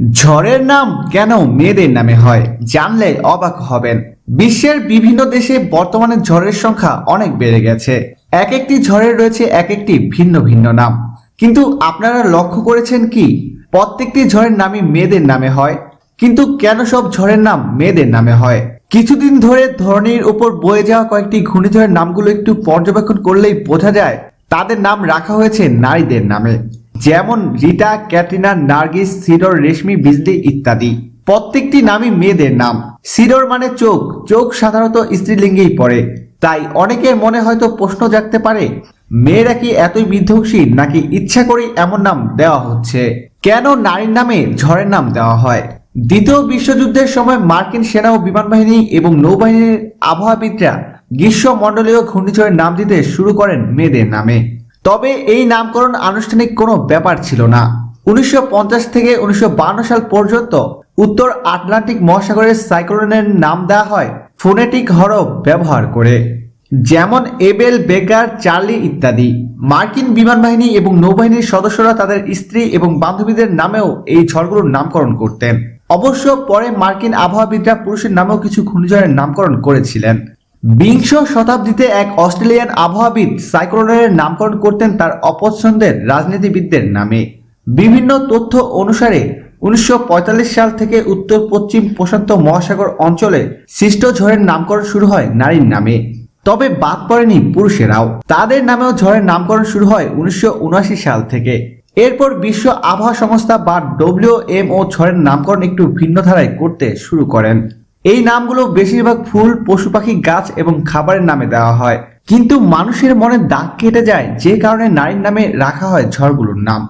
ঝড়ের নাম কেন মেয়েদের নামে হয় জানলে অবাক হবেন। বিশ্বের বিভিন্ন দেশে বর্তমানে ঝড়ের সংখ্যা অনেক বেড়ে গেছে। এক একটি ঝড়ের রয়েছে এক একটি ভিন্ন ভিন্ন নাম। কিন্তু আপনারা লক্ষ্য করেছেন কি? প্রত্যেকটি ঝড়ের নামই মেয়েদের নামে হয়। কিন্তু কেন সব ঝড়ের নাম মেয়েদের নামে হয়? কিছুদিন ধরে ধরনীর উপর বয়ে যাওয়া কয়েকটি ঘূর্ণিঝড়ের নামগুলো একটু পর্যবেক্ষণ করলেই বোঝা যায়, তাদের নাম রাখা হয়েছে নারীদের নামে। যেমন Rita Katrina, Nargis, Sidr, Reshmi, Bijli ইত্যাদি। প্রত্যেকটি নামই মেয়েদের নাম। সিডর মানে চোখ। চোখ সাধারণত স্ত্রীলিঙ্গেই পড়ে। তাই অনেকের মনে হয়তো প্রশ্ন জাগতে পারে, মেয়েরা কি এতই বিধ্বংসী নাকি ইচ্ছা করে এমন নাম দেওয়া হচ্ছে? কেন নারীর নামে ঝড়ের নাম দেওয়া হয়? দ্বিতীয় বিশ্বযুদ্ধের সময় মার্কিন সেনা ও বিমান বাহিনী এবং নৌবাহিনীর আবহাওয়াবিদরা গ্রীষ্মমণ্ডলীয় ঘূর্ণিঝড়ের নাম দিতে শুরু করেন মেয়েদের নামে। তবে এই নামকরণ আনুষ্ঠানিক কোনো ব্যাপার ছিল না। উনিশশো পঞ্চাশ থেকে উনিশশো সাল পর্যন্ত উত্তর আটলান্টিক মহাসাগরের সাইক্লোনের নাম দেওয়া হয় ফোনেটিক হরফ ব্যবহার করে, যেমন এবেল, বেকার, চার্লি ইত্যাদি। মার্কিন বিমান বাহিনী এবং নৌবাহিনীর সদস্যরা তাদের স্ত্রী এবং বান্ধবীদের নামেও এই ঝড়গুলোর নামকরণ করতেন। অবশ্য পরে মার্কিন আবহাওয়াবিদরা পুরুষের নামেও কিছু ঘূর্ণিঝড়ের নামকরণ করেছিলেন। বিংশ শতাব্দীতে এক অস্ট্রেলিয়ান আবহাওয়াবিদ সাইক্লোনের নামকরণ করতেন তার অপছন্দের রাজনীতিবিদদের নামে। বিভিন্ন তথ্য অনুসারে, উনিশশো পঁয়তাল্লিশ সাল থেকে উত্তর পশ্চিম প্রশান্ত মহাসাগর অঞ্চলে সৃষ্ট ঝড়ের নামকরণ শুরু হয় নারীর নামে। তবে বাদ পড়েনি পুরুষেরাও। তাদের নামেও ঝড়ের নামকরণ শুরু হয় উনিশশো উনআশি সাল থেকে। এরপর বিশ্ব আবহাওয়া সংস্থা বা ডব্লিউ এম ও ঝড়ের নামকরণ একটু ভিন্ন ধারায় করতে শুরু করেন। এই নামগুলো বেশিরভাগ ফুল, পশু পাখি, গাছ এবং খাবারের নামে দেওয়া হয়। কিন্তু মানুষের মনে দাগ কেটে যায়, যে কারণে নারীর নামে রাখা হয় ঝড়গুলোর নাম।